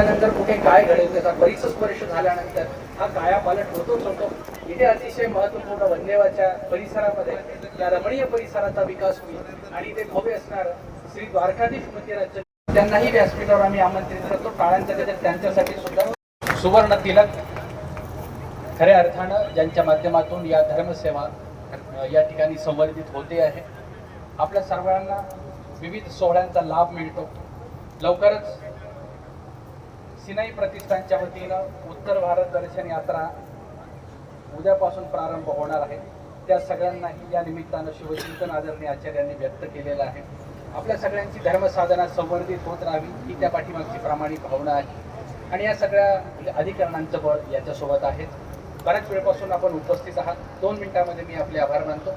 त्यानंतर कुठे काय घडेल त्याचा परिसर स्पर्श झाल्यानंतर हा कायापालट होतोच होतो. इथे अतिशय महत्त्वपूर्ण वन्यवाच्या परिसरामध्ये या रमणीय परिसराचा विकास होईल. आणि इथे भव्य असणार श्री द्वारकाधीश मंदिराचं त्यांनाही व्यासपीठावर आम्ही आमंत्रित करतो. टाळ्यांचं गजर त्यांच्यासाठी सुद्धा. सुवर्ण तिलक खऱ्या अर्थानं ज्यांच्या माध्यमातून या धर्मसेवा या ठिकाणी संवर्धित होते आहे. आपल्या सर्वांना विविध सोहळ्यांचा लाभ मिळतो. लवकरच सिनाई प्रतिष्ठानच्या वतीनं उत्तर भारत दर्शन यात्रा उद्यापासून प्रारंभ होणार आहे. त्या सगळ्यांनाही या निमित्तानं शिवचिंतन आदरणीय आचार्यांनी व्यक्त केलेलं आहे. आपल्या सगळ्यांची धर्मसाधना संवर्धित होत राहावी ही त्या पाठीमागची प्रामाणिक भावना आहे. आणि या सगळ्या अधिकरणांचं बळ याच्यासोबत आहे. बऱ्याच वेळपासून आपण उपस्थित आहात. दोन मिनिटांमध्ये मी आपले आभार मानतो.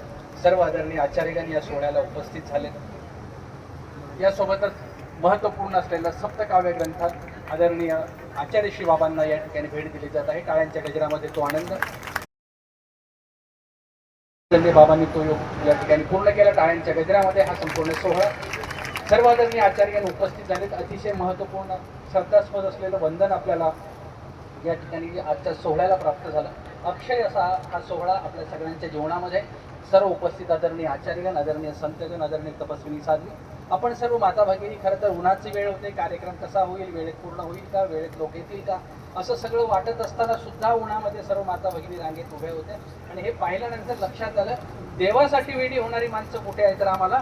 सर्व आदरणीय आचार्यगण या सोहळ्याला उपस्थित झालेत. यासोबतच महत्त्वपूर्ण असलेल्या सप्तकाव्य ग्रंथात आदरणीय आचार्य शिवबाबांना या ठिकाणी भेट दिली जात आहे. टाळ्यांच्या गजरामध्ये तो आनंद. बाबांनी तो योग या ठिकाणी पूर्ण केला. टाळ्यांच्या गजरामध्ये हा संपूर्ण सोहळा. सर्व आदरणीय आचार्य उपस्थित झालेत. अतिशय महत्त्वपूर्ण श्रद्धास्पद असलेलं वंदन आपल्याला या ठिकाणी आजच्या सोहळ्याला प्राप्त झाला. अक्षय असा हा सोहळा आपल्या सगळ्यांच्या जीवनामध्ये सर्व उपस्थित आदरणीय आचार्यगण आदरणीय संतगण आदरणीय तपस्विनी साधली आपण सर्व माता भगिनी खरं तर उन्हाची वेळ होते कार्यक्रम कसा होईल वेळेत पूर्ण होईल का वेळेत लोक येतील का असं सगळं वाटत असताना सुद्धा उन्हामध्ये सर्व माता भगिनी रांगेत उभे होते. आणि हे पाहिल्यानंतर लक्षात आलं देवासाठी वेळी होणारी माणसं कुठे आहेत तर आम्हाला